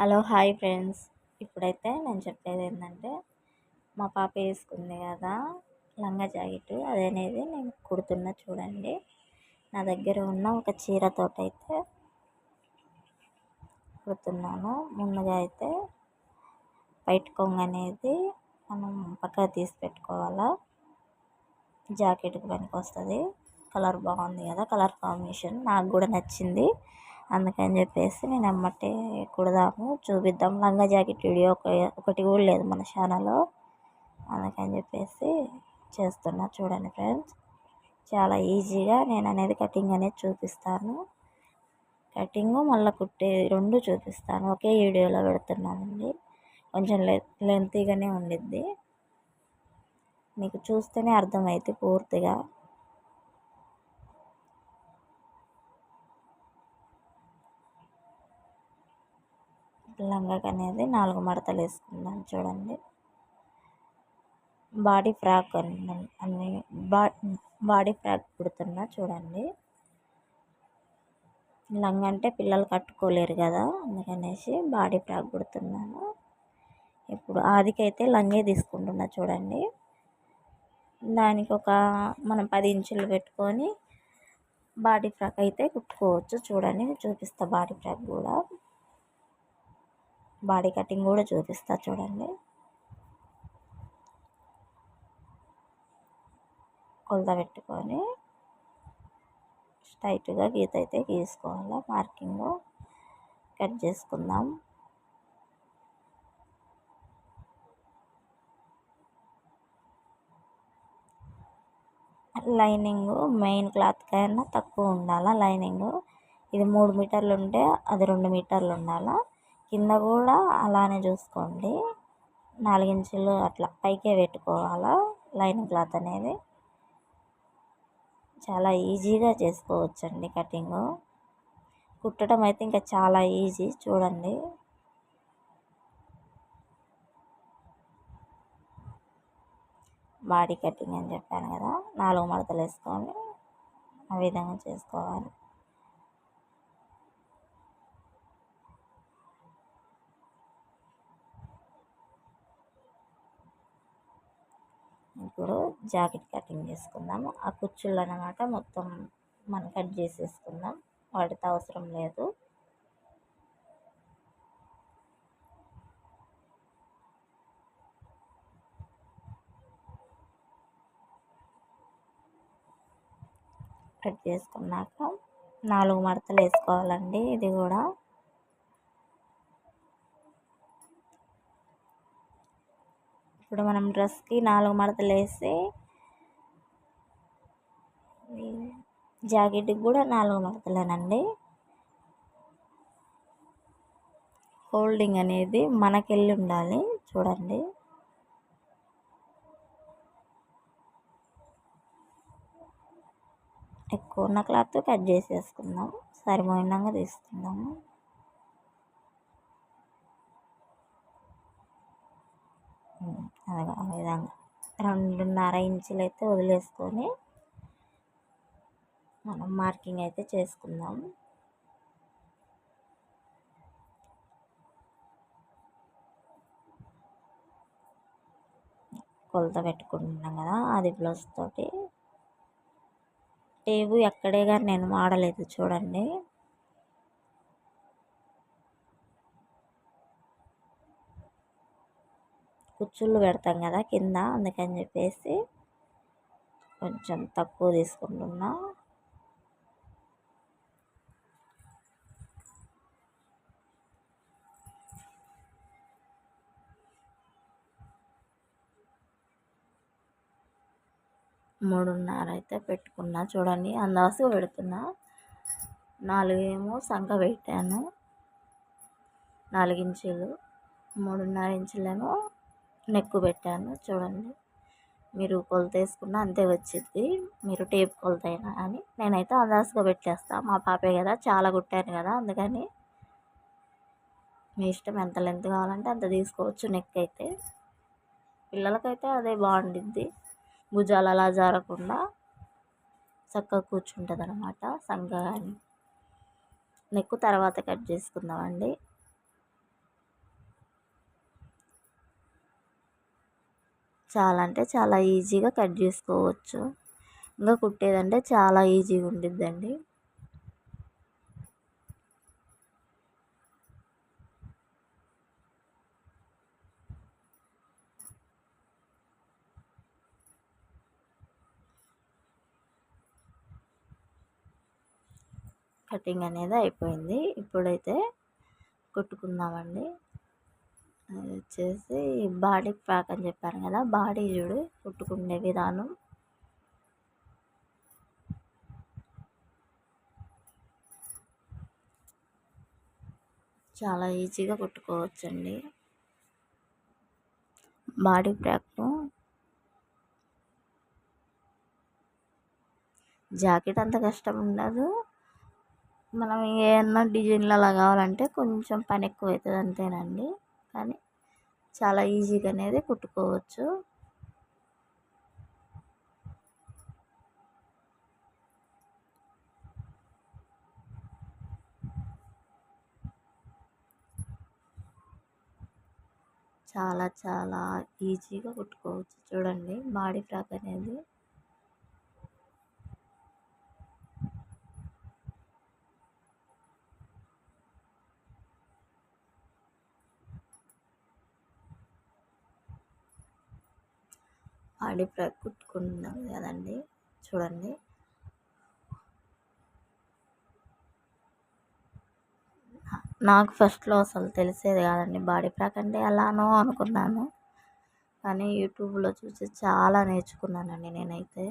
Hello hi friends. ఇప్పుడైతే నేను చెప్పేది ఏంటంటే మా పాప వేసుకుంది కదా లంగా జాకెట్. అది అనేది నేను కుడుతున్నా చూడండి. నా దగ్గర ఉన్న ఒక చీరతోటైతే అయితే కుడుతున్నాను. ముందుగా అయితే వైట్ కొంగు అనేది మనం పక్కకు తీసి పెట్టుకోవాలా. జాకెట్కి పనికి వస్తుంది కలర్ బాగుంది కదా కలర్ కాంబినేషన్. నాకు కూడా నచ్చింది. అందుకని చెప్పేసి నేను ఎమ్మటే కుడదాము. చూపిద్దాం. లంగా జాకెట్ వీడియో ఒకటి కూడా లేదు మన ఛానల్లో. అందుకని చెప్పేసి చేస్తున్నా చూడండి ఫ్రెండ్స్. చాలా ఈజీగా నేను అనేది కటింగ్ అనేది చూపిస్తాను. కటింగ్ మళ్ళీ కుట్టే రెండు చూపిస్తాను. ఒకే వీడియోలో పెడుతున్నానండి. కొంచెం లె లెంతీగానే ఉండిద్ది. మీకు చూస్తేనే అర్థమైతే పూర్తిగా. లంగాకి అనేది నాలుగు మడతలు వేసుకున్నాను చూడండి. బాడీ ఫ్రాక్ అన్ని బా బాడీ ఫ్రాక్ కుడుతున్నా చూడండి. లంగా అంటే పిల్లలు కట్టుకోలేరు కదా అందుకనేసి బాడీ ఫ్రాక్ కుడుతున్నాను. ఇప్పుడు ఆదికైతే లంగే తీసుకుంటున్నా చూడండి. దానికి ఒక మనం పది ఇంచులు పెట్టుకొని బాడీ ఫ్రాక్ అయితే కుట్టుకోవచ్చు చూడండి. చూపిస్తా బాడీ ఫ్రాక్ కూడా. బాడీ కటింగ్ కూడా చూపిస్తా చూడండి. కొలత పెట్టుకొని స్ట్రైట్గా గీత అయితే గీసుకోవాలి. మార్కింగ్ కట్ చేసుకుందాం. లైనింగ్ మెయిన్ క్లాత్ కన్నా తక్కువ ఉండాలా లైనింగ్? ఇది మూడు మీటర్లు ఉంటే అది రెండు మీటర్లు ఉండాలా? కింద కూడా అలానే చూసుకోండి. నాలుగించులు అట్లా పైకే పెట్టుకోవాలా లైనింగ్ క్లాత్ అనేది. చాలా ఈజీగా చేసుకోవచ్చండి కటింగ్. కుట్టడం అయితే ఇంకా చాలా ఈజీ చూడండి. బాడీ కటింగ్ అని చెప్పాను కదా నాలుగు మడతలు వేసుకొని ఆ విధంగా చేసుకోవాలి. ఇప్పుడు జాకెట్ కటింగ్ చేసుకుందాము. ఆ కుచ్చుళ్ళు అనమాట మొత్తం మనం కట్ చేసేసుకుందాం. వాటితో అవసరం లేదు. కట్ చేసుకున్నాక నాలుగు మడతలు వేసుకోవాలండి. ఇది కూడా ఇప్పుడు మనం డ్రెస్కి నాలుగు మడతలు వేసి జాకెట్కి కూడా నాలుగు మడతలేనండి. హోల్డింగ్ అనేది మనకెళ్ళి ఉండాలి. చూడండి. ఎక్కువ ఉన్న క్లాత్ కట్ చేసేసుకుందాం. సరిపోయినాక తీసుకుందాము. అలాగా ఆ విధంగా రెండున్నర ఇంచులు అయితే వదిలేసుకొని మనం మార్కింగ్ అయితే చేసుకుందాం. కొలత పెట్టుకుంటున్నాం కదా అది బ్లౌజ్ తోటి. టేబు ఎక్కడే కానీ నేను వాడలేదు చూడండి. కుచ్చుళ్ళు పెడతాం కదా కింద అందుకని చెప్పేసి కొంచెం తక్కువ తీసుకుంటున్నా. మూడున్నర అయితే పెట్టుకున్నా. చూడండి అందాసు పెడుతున్నా. నాలుగేమో సంఖ పెట్టాను. నాలుగించులు మూడున్నర ఇంచులేమో నెక్కు పెట్టాను. చూడండి. మీరు కొలత వేసుకున్న అంతే వచ్చింది మీరు టేప్ కొలత అయినా అని. నేనైతే అందాజుగా పెట్టేస్తాను మా పాపే కదా చాలా కుట్టాను కదా అందుకని. మీ ఇష్టం ఎంత లెంత్ కావాలంటే అంత తీసుకోవచ్చు నెక్ అయితే. పిల్లలకైతే అదే బాగుండిద్ది. భుజాలు అలా జారకుండా చక్కగా కూర్చుంటుంది అనమాట సంగ కానీ నెక్కు తర్వాత కట్ చేసుకుందామండి. చాలా అంటే చాలా ఈజీగా కట్ చేసుకోవచ్చు. ఇంకా కుట్టేదంటే చాలా ఈజీగా ఉండిద్దండి. కటింగ్ అనేది అయిపోయింది. ఇప్పుడైతే కుట్టుకుందామండి. అది వచ్చేసి బాడీ ఫ్రాక్ అని చెప్పాను కదా బాడీ చూడు కుట్టుకునే విధానం. చాలా ఈజీగా కుట్టుకోవచ్చండి. బాడీ ఫ్రాక్ను. జాకెట్ అంత కష్టం ఉండదు. మనం ఏమన్నా డిజైన్లు అలా కావాలంటే కొంచెం పని ఎక్కువ అవుతుంది అంతేనండి. కానీ చాలా ఈజీగా అనేది కుట్టుకోవచ్చు. చాలా చాలా ఈజీగా కుట్టుకోవచ్చు. చూడండి బాడీ ఫ్రాక్ అనేది. బాడీ ఫ్రాక్ కుట్టుకున్నాం కదండి. చూడండి. నాకు ఫస్ట్లో అసలు తెలిసేది కాదండి. బాడీ ఫ్రాక్ అంటే ఎలానో అనుకున్నాను. కానీ యూట్యూబ్లో చూసి చాలా నేర్చుకున్నానండి నేనైతే.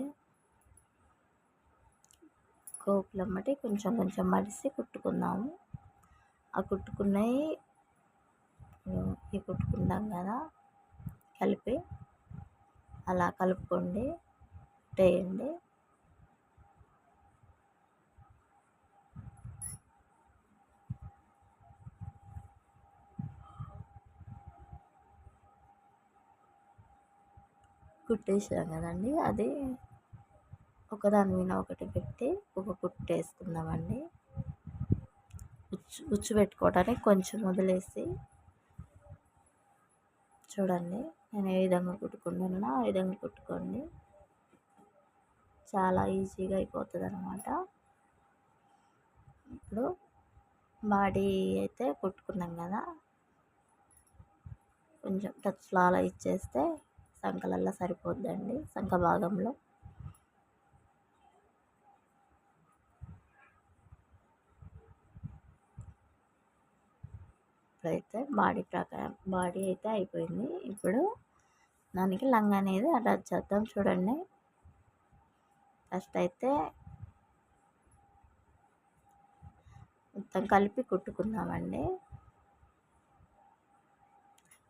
కోపులమ్మటి కొంచెం కొంచెం మడిసి కుట్టుకుందాము. ఆ కుట్టుకున్నవి ఈ కదా. కలిపి. అలా కలుపుకోండి వేయండి కుట్టేసాం కదండి అది ఒకదాని మీద ఒకటి పెట్టి ఒక కుట్టు వేసుకుందామండి. ఉచ్చు ఉచ్చు పెట్టుకోవడానికి కొంచెం వదిలేసి చూడండి. నేను ఏ విధంగా కుట్టుకుంటున్నానో ఆ విధంగా కుట్టుకోండి. చాలా ఈజీగా అయిపోతుంది అనమాట ఇప్పుడు బాడీ అయితే కుట్టుకున్నాం కదా. కొంచెం టచ్లో అలా ఇచ్చేస్తే సంకలల్లో సరిపోద్దండి సంఖ భాగంలో. ఇప్పుడైతే బాడీ ప్రకారం బాడీ అయితే అయిపోయింది. ఇప్పుడు దానికి లంగ్ అనేది అటాచ్ చేద్దాం చూడండి. ఫస్ట్ అయితే మొత్తం కలిపి కుట్టుకుందామండి.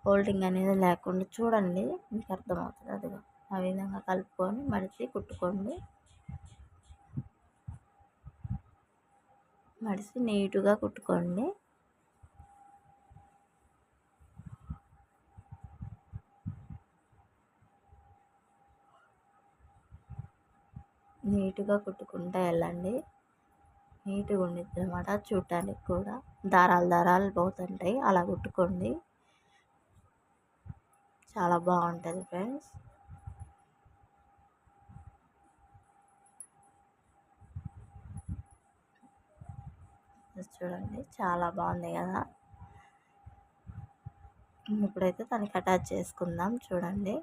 హోల్డింగ్ అనేది లేకుండా చూడండి మీకు అర్థమవుతుంది. అదిగా ఆ విధంగా కలుపుకొని మడిచి కుట్టుకోండి. మడిచి నీటుగా కుట్టుకోండి. నీట్గా కుట్టుకుంటూ వెళ్ళండి. నీట్గా ఉండిద్ది అనమాట చూడటానికి కూడా. దారాలు దారాలు పోతుంటాయి. అలా కుట్టుకోండి. చాలా బాగుంటుంది ఫ్రెండ్స్. చూడండి చాలా బాగుంది కదా. ఇప్పుడైతే తనకి అటాచ్ చేసుకుందాం. చూడండి.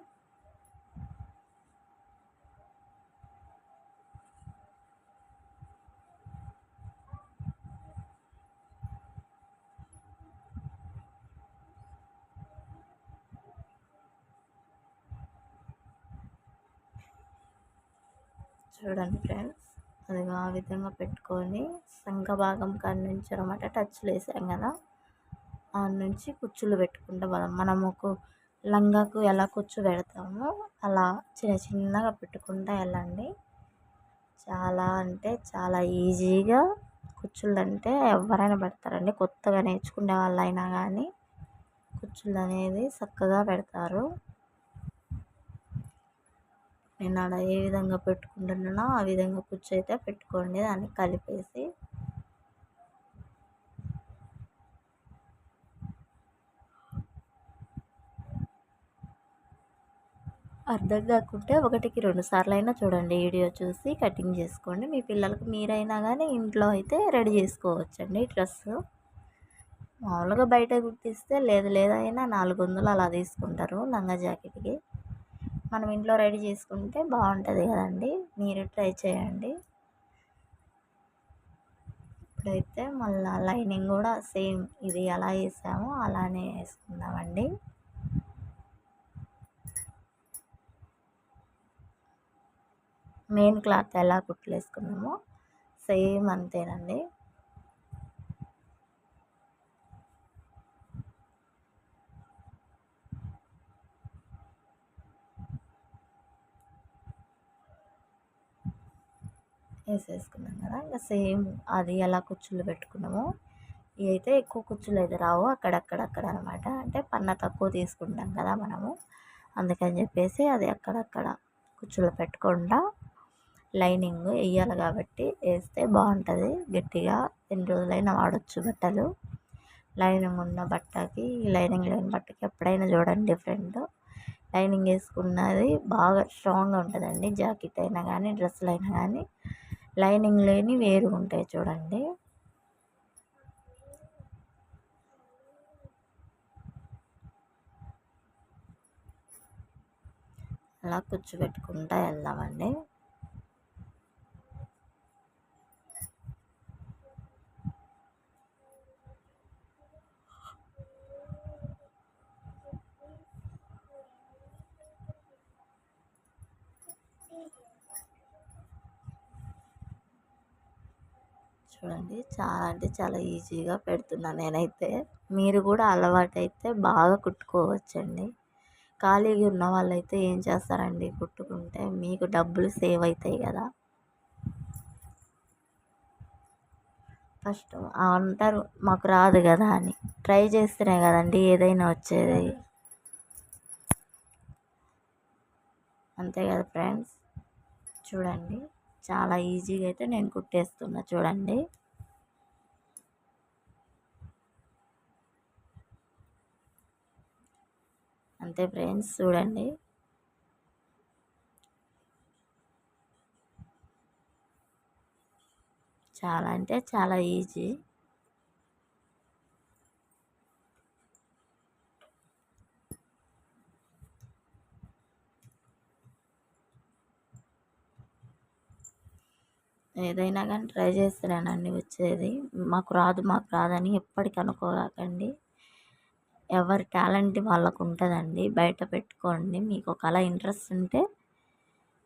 చూడండి ఫ్రెండ్స్. అది ఆ విధంగా పెట్టుకొని శంఖ భాగం కాడి నుంచి అనమాట టచ్లు వేసాం కదా. ఆ నుంచి కుచ్చులు పెట్టుకుంటే మనం. మనముకు లంగాకు ఎలా కుచ్చు పెడతామో అలా చిన్న చిన్నగా పెట్టుకుంటా వెళ్ళండి. చాలా అంటే చాలా ఈజీగా కుచ్చులు అంటే ఎవరైనా పెడతారండి. కొత్తగా నేర్చుకునే వాళ్ళైనా కానీ కుచ్చులు అనేది చక్కగా పెడతారు. నేను ఆడ ఏ విధంగా పెట్టుకుంటున్నానో ఆ విధంగా కుచ్చు అయితే పెట్టుకోండి దాన్ని కలిపేసి. అర్థం కాకుంటే ఒకటికి రెండు సార్లు అయినా చూడండి వీడియో చూసి కటింగ్ చేసుకోండి. మీ పిల్లలకు మీరైనా కానీ ఇంట్లో అయితే రెడీ చేసుకోవచ్చండి డ్రెస్. మామూలుగా బయట కుట్టిస్తే లేదు లేదైనా నాలుగు వందలు అలా తీసుకుంటారు లంగా జాకెట్కి. మనం ఇంట్లో రెడీ చేసుకుంటే బాగుంటుంది కదండి. మీరు ట్రై చేయండి. ఇప్పుడైతే మళ్ళీ లైనింగ్ కూడా సేమ్ ఇది ఎలా వేసామో అలానే వేసుకుందామండి. మెయిన్ క్లాత్ ఎలా కుట్లు వేసుకున్నామో సేమ్ అంతేనండి. వేసేసుకున్నాం కదా. ఇంకా సేమ్ అది ఎలా కుచ్చులు పెట్టుకున్నామో ఇవి అయితే ఎక్కువ కుచ్చులు అయితే రావు. అక్కడక్కడక్కడ అనమాట అంటే పన్న తక్కువ తీసుకుంటాం కదా మనము. అందుకని చెప్పేసి అది అక్కడక్కడ కుచ్చులు పెట్టకుండా లైనింగ్ వేయాలి కాబట్టి వేస్తే బాగుంటుంది. గట్టిగా ఎన్ని రోజులైనా వాడచ్చు బట్టలు. లైనింగ్ ఉన్న బట్టకి లైనింగ్ లేని బట్టకి ఎప్పుడైనా చూడండి డిఫరెంట్ లైనింగ్ వేసుకున్నది బాగా స్ట్రాంగ్గా ఉంటుందండి. జాకెట్ అయినా కానీ డ్రెస్సులు అయినా కానీ. లైనింగ్ లేని వేరు ఉంటాయి చూడండి. అలా కూర్చోబెట్టుకుంటా వెళ్దామండి. చూడండి. చాలా అంటే చాలా ఈజీగా పెడుతున్నాను నేనైతే. మీరు కూడా అలవాటైతే బాగా కుట్టుకోవచ్చండి. ఖాళీగా ఉన్న వాళ్ళైతే ఏం చేస్తారండి? కుట్టుకుంటే మీకు డబ్బులు సేవ్ అవుతాయి కదా. ఫస్ట్ అంటారు మాకు రాదు కదా అని. ట్రై చేస్తేనే కదండి ఏదైనా వచ్చేది. అంతే కదా ఫ్రెండ్స్? చూడండి. చాలా ఈజీగా అయితే నేను కుట్టేస్తున్నా. చూడండి. అంతే ఫ్రెండ్స్ చూడండి. చాలా అంటే చాలా ఈజీ. ఏదైనా కానీ ట్రై చేస్తేనేనండి వచ్చేది. మాకు రాదు మాకు రాదని ఎప్పటికీ అనుకోకండి. ఎవరి టాలెంట్ వాళ్ళకు ఉంటుందండి. బయట పెట్టుకోండి. మీకు ఒకవేళ ఇంట్రెస్ట్ ఉంటే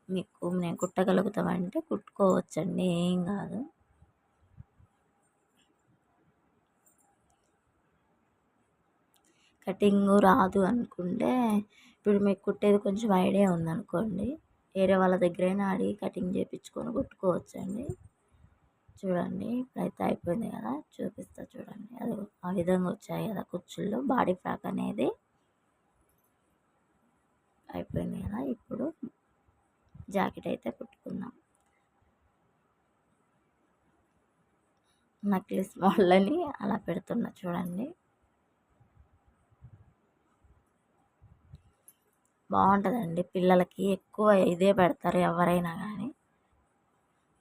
మీకు నేను కుట్టగలుగుతామంటే కుట్టుకోవచ్చండి. ఏం కాదు. కటింగ్ రాదు అనుకుంటే ఇప్పుడు మీకు కుట్టేది కొంచెం ఐడియా ఉందనుకోండి. వేరే వాళ్ళ దగ్గరైనా అడిగి కటింగ్ చేయించుకొని కుట్టుకోవచ్చండి. చూడండి ఇప్పుడైతే అయిపోయింది కదా చూపిస్తా చూడండి. అది ఆ విధంగా వచ్చాయి కదా కుర్చీల్లో బాడీ ఫ్రాక్ అనేది. అయిపోయింది కదా ఇప్పుడు జాకెట్ అయితే కుట్టుకుందాం. నక్లెస్ వాళ్ళని అలా పెడుతున్నా చూడండి. బాగుంటుందండి. పిల్లలకి ఎక్కువ ఇదే పెడతారు ఎవరైనా కానీ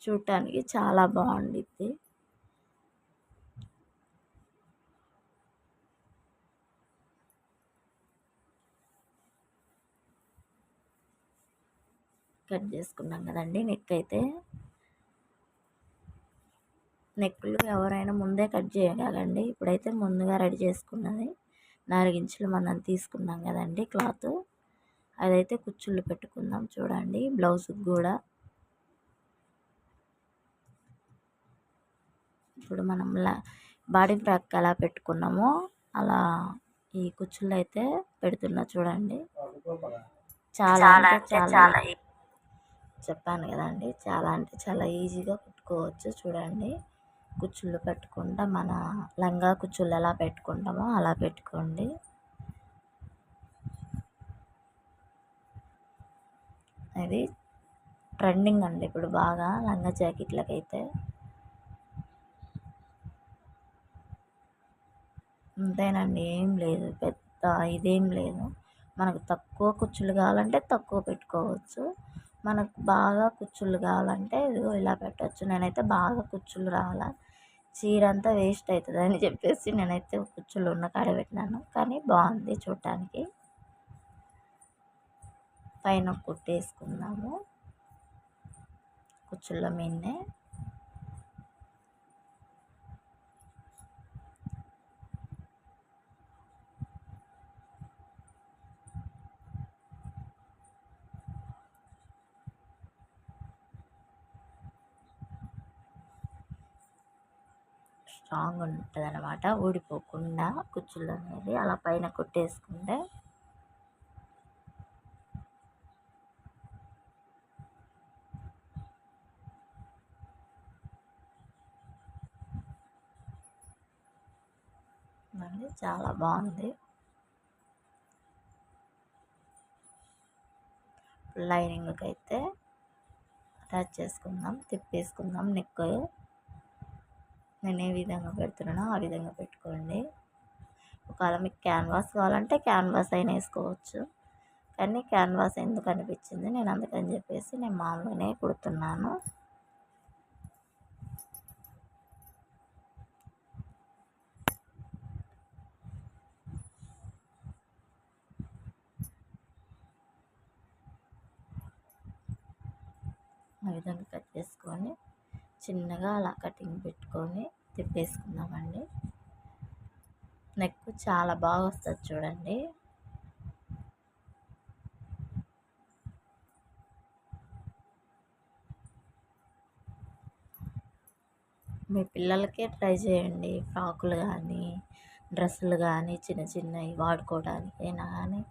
చూడటానికి చాలా బాగుండిద్ది. కట్ చేసుకున్నాం కదండి నెక్ అయితే. నెక్కులు ఎవరైనా ముందే కట్ చేయగలండి. ఇప్పుడైతే ముందుగా రెడీ చేసుకున్నది నాలుగించులు మనం తీసుకున్నాం కదండి క్లాత్. అదైతే కుచ్చుళ్ళు పెట్టుకుందాం చూడండి బ్లౌజ్కి కూడా ఇప్పుడు మనం బాడీ ఫ్రాక్ ఎలా పెట్టుకున్నామో అలా ఈ కుచ్చుళ్ళు అయితే పెడుతున్నా చూడండి. చాలా అంటే చాలా చెప్పాను కదండి చాలా అంటే చాలా ఈజీగా కుట్టుకోవచ్చు చూడండి. కుచ్చుళ్ళు పెట్టుకుంటా మన లంగా కుచ్చుళ్ళు ఎలా పెట్టుకుంటామో అలా పెట్టుకోండి. ఇది ట్రెండింగ్ అండి ఇప్పుడు బాగా లంగా జాకెట్లకైతే. అంతేనండి ఏం లేదు పెద్ద ఇదేం లేదు. మనకు తక్కువ కుచ్చులు కావాలంటే తక్కువ పెట్టుకోవచ్చు. మనకు బాగా కుచ్చులు కావాలంటే ఇదిగో ఇలా పెట్టవచ్చు నేనైతే బాగా కుచ్చులు రావాలా. చీర అంతా వేస్ట్ అవుతుంది అని చెప్పేసి నేనైతే కుచ్చులు ఉన్న కాడ పెట్టినాను. కానీ బాగుంది చూడటానికి పైన కుట్టేసుకుందాము. కుచ్చుళ్ళ మీదనే. స్ట్రాంగ్ ఉంటుంది అనమాట ఊడిపోకుండా కుచ్చులు అనేది అలా పైన కొట్టేసుకుంటే. చాలా బాగుంది. లైనింగ్కి అయితే అటాచ్ చేసుకుందాం తిప్పేసుకుందాం. నెక్ నేను ఏ విధంగా పెడుతున్నానో ఆ విధంగా పెట్టుకోండి. ఒకవేళ మీకు క్యాన్వాస్ కావాలంటే క్యాన్వాస్ అయినా వేసుకోవచ్చు. కానీ క్యాన్వాస్ ఎందుకు అనిపించింది? నేను అందుకని చెప్పేసి నేను మామూలుగానే కుడుతున్నాను. ఆ విధంగా కట్ చేసుకొని చిన్నగా అలా కటింగ్ పెట్టుకొని తిప్పేసుకుందామండి. నెక్ చాలా బాగా వస్తుంది చూడండి. మీ పిల్లలకే ట్రై చేయండి ఫ్రాకులు కానీ డ్రెస్సులు కానీ చిన్న చిన్నవి వాడుకోవడానికి అయినా కానీ.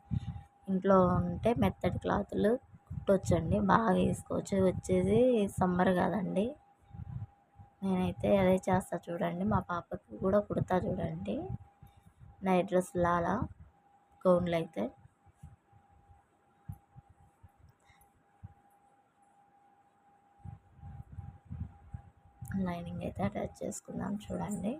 ఇంట్లో ఉంటే మెత్తటి క్లాతులు కుట్టొచ్చండి. బాగా వేసుకోవచ్చు. వచ్చేది సమ్మర్ కదండి. నేనైతే అదే చేస్తా చూడండి. మా పాపకి కూడా కుడతా చూడండి. నైట్ డ్రెస్ లాలా గౌన్లు అయితే. లైనింగ్ అయితే అటాచ్ చేసుకుందాం చూడండి.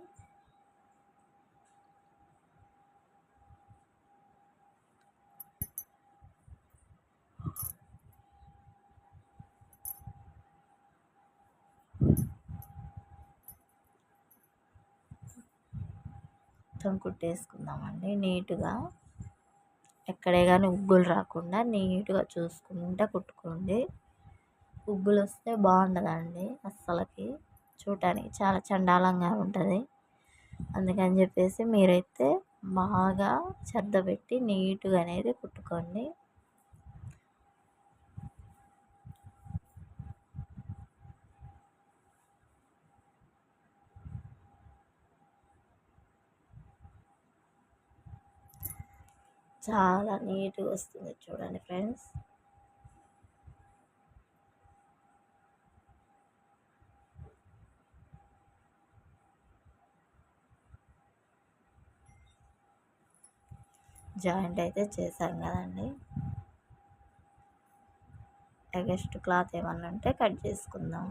మొత్తం కుట్టేసుకుందామండి నీట్గా. ఎక్కడే కానీ ఉగ్గులు రాకుండా నీట్గా చూసుకుంటూ కుట్టుకోండి. ఉగ్గులు వస్తే బాగుండదండి అస్సలకి. చూడటానికి చాలా చండాలంగా ఉంటుంది. అందుకని చెప్పేసి మీరైతే బాగా శ్రద్ధ పెట్టి నీట్గా అనేది కుట్టుకోండి. చాలా నీట్గా వస్తుంది చూడండి ఫ్రెండ్స్. జాయింట్ అయితే చేశాం కదండి. ఎగస్ట్ క్లాత్ ఏమన్నా ఉంటే కట్ చేసుకుందాం.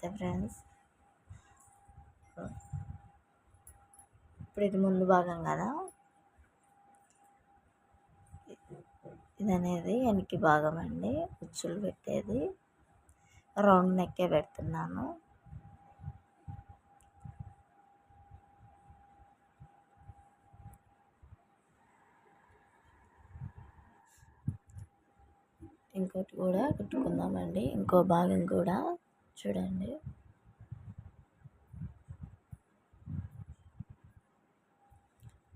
అంతే ఫ్రెండ్స్. ఇప్పుడు ఇది ముందు భాగం కదా? ఇది అనేది వెనక్కి భాగం అండి. ఉచ్చులు పెట్టేది. రౌండ్ నెక్కే పెడుతున్నాను. ఇంకోటి కూడా కుట్టుకుందామండి. ఇంకో భాగం కూడా. చూడండి.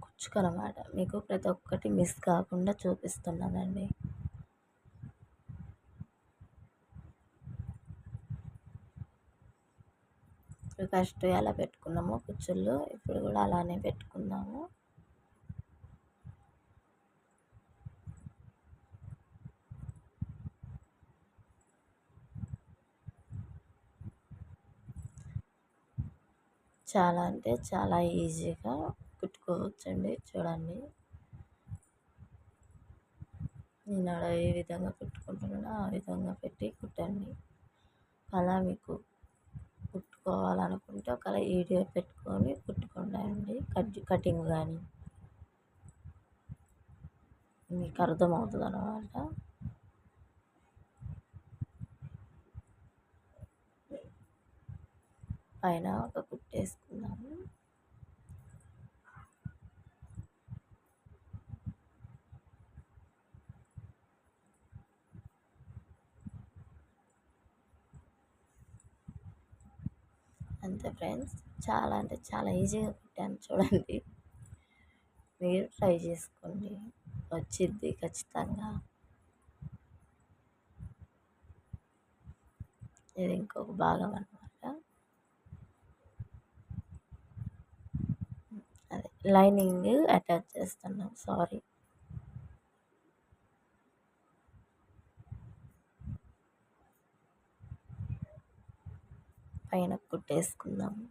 కుచ్చుకనమాట మీకు ప్రతి ఒక్కటి మిస్ కాకుండా చూపిస్తున్నానండి ఫస్ట్ ఎలా పెట్టుకున్నామో. కుచ్చుళ్ళు ఇప్పుడు కూడా అలానే పెట్టుకుందాము. చాలా అంటే చాలా ఈజీగా కుట్టుకోవచ్చండి చూడండి. నేను ఏ విధంగా కుట్టుకుంటున్నానో ఆ విధంగా పెట్టి కుట్టండి. అలా మీకు కుట్టుకోవాలనుకుంటే ఒకవేళ వీడియో పెట్టుకొని కుట్టుకోండి కట్ కటింగ్ కానీ మీకు అర్థమవుతుంది అనమాట పైన ఒక కుట్టేసుకుందాము అంతే ఫ్రెండ్స్ చాలా అంటే చాలా ఈజీగా కుట్టాను చూడండి. మీరు ట్రై చేసుకోండి. వచ్చిద్ది ఖచ్చితంగా. ఇది ఇంకొక భాగం అనమాట అదే లైనింగ్ అటాచ్ చేస్తున్నాం. సారీ. పైన కుట్టేసుకుందాము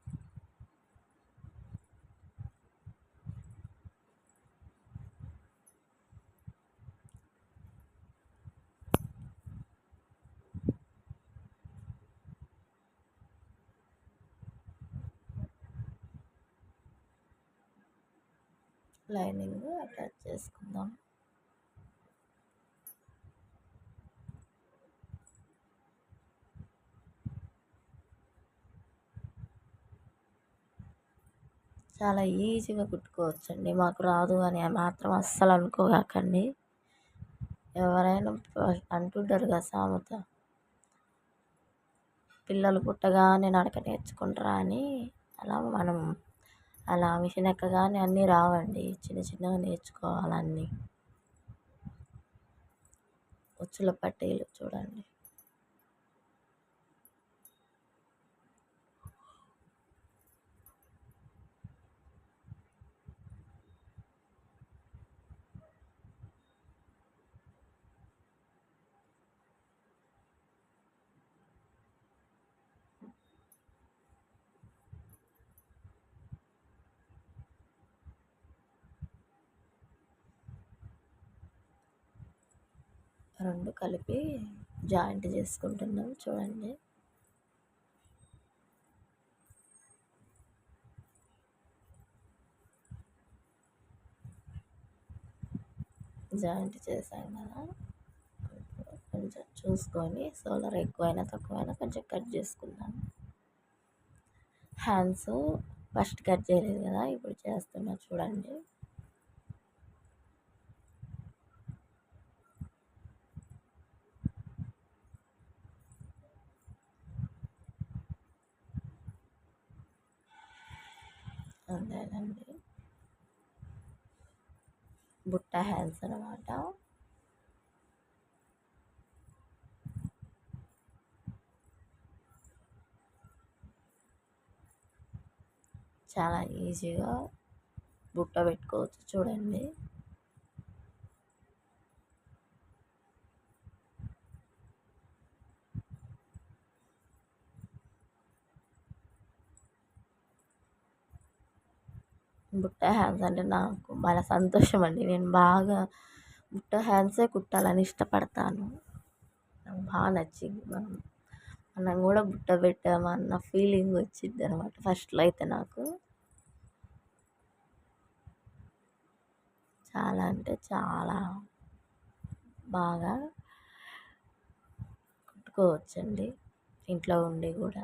లైనింగ్ అటాచ్ చేసుకుందాం చాలా ఈజీగా కుట్టుకోవచ్చండి. మాకు రాదు అని మాత్రం అస్సలు అనుకోగాకండి. ఎవరైనా అంటుంటారు కదా సామెత పిల్లలు పుట్టగానే నడక నేర్చుకుంటారా అని. అలా మనం అలా మిషన్ ఎక్కగానే అన్నీ రావండి. చిన్న చిన్నగా నేర్చుకోవాలి అన్నీ ఉచ్చుల పట్టీలు చూడండి. రెండు కలిపి జాయింట్ చేసుకుంటున్నాం. చూడండి. జాయింట్ చేసాం కదా. కొంచెం చూసుకొని సోలర్ ఎక్కువైనా తక్కువైనా కొంచెం కట్ చేసుకుందాం. హ్యాండ్స్ ఫస్ట్ కట్ చేయలేదు కదా ఇప్పుడు చేస్తున్నా చూడండి. అదేనండి బుట్ట హ్యాండ్స్ అనమాట చాలా ఈజీగా బుట్ట పెట్టుకోవచ్చు చూడండి. బుట్ట హ్యాండ్స్ అంటే నాకు చాలా సంతోషం అండి నేను బాగా బుట్ట హ్యాండ్సే కుట్టాలని ఇష్టపడతాను. నాకు బాగా నచ్చింది. మనం మనం కూడా బుట్ట పెట్టామన్న ఫీలింగ్ వచ్చింది అనమాట ఫస్ట్లో అయితే నాకు. చాలా అంటే చాలా బాగా కుట్టుకోవచ్చండి. ఇంట్లో ఉండి కూడా.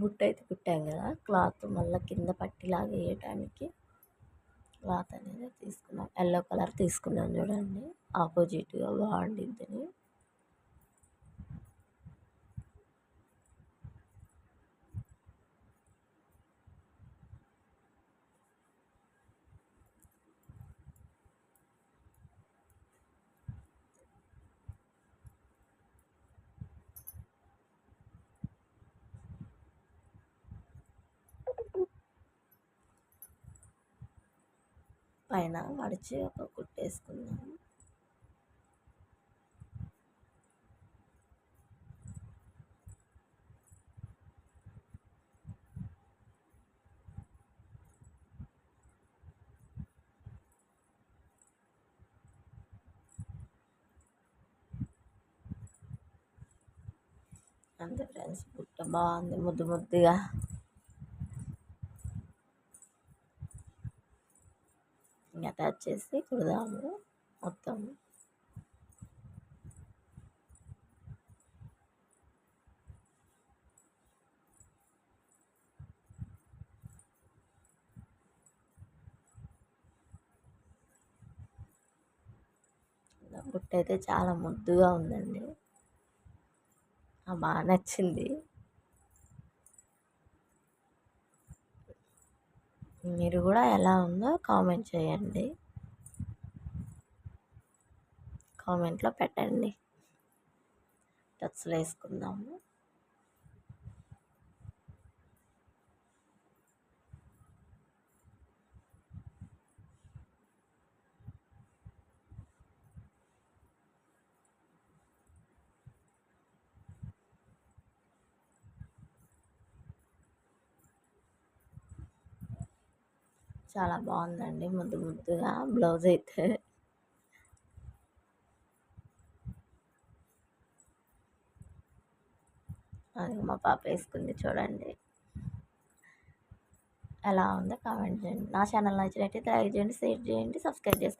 బుట్ట అయితే కుట్టాం కదా. క్లాత్ మళ్ళీ కింద పట్టిలాగా వేయటానికి క్లాత్ అనేది తీసుకున్నాం. ఎల్లో కలర్ తీసుకున్నాం చూడండి. ఆపోజిట్గా బాగుండిద్దని. పైన మడిచి ఒక కుట్టేసుకుందాం అంతే ఫ్రెండ్స్ బుట్ట బాగుంది ముద్దు ముద్దుగా ఇంకా టచ్ చేసి కుడదాము మొత్తం. బుట్ట అయితే చాలా ముద్దుగా ఉందండి. బాగా నచ్చింది. మీరు కూడా ఎలా ఉందో కామెంట్ చేయండి. కామెంట్లో పెట్టండి. టచ్ వేసుకుందాము. చాలా బాగుందండి. ముద్దు ముద్దుగా బ్లౌజ్ అయితే. అది మా పాప వేసుకుంది చూడండి. ఎలా ఉందో కామెంట్ చేయండి. నా ఛానల్ నచ్చినట్టయితే లైక్ చేయండి షేర్ చేయండి సబ్స్క్రైబ్ చేసుకోండి.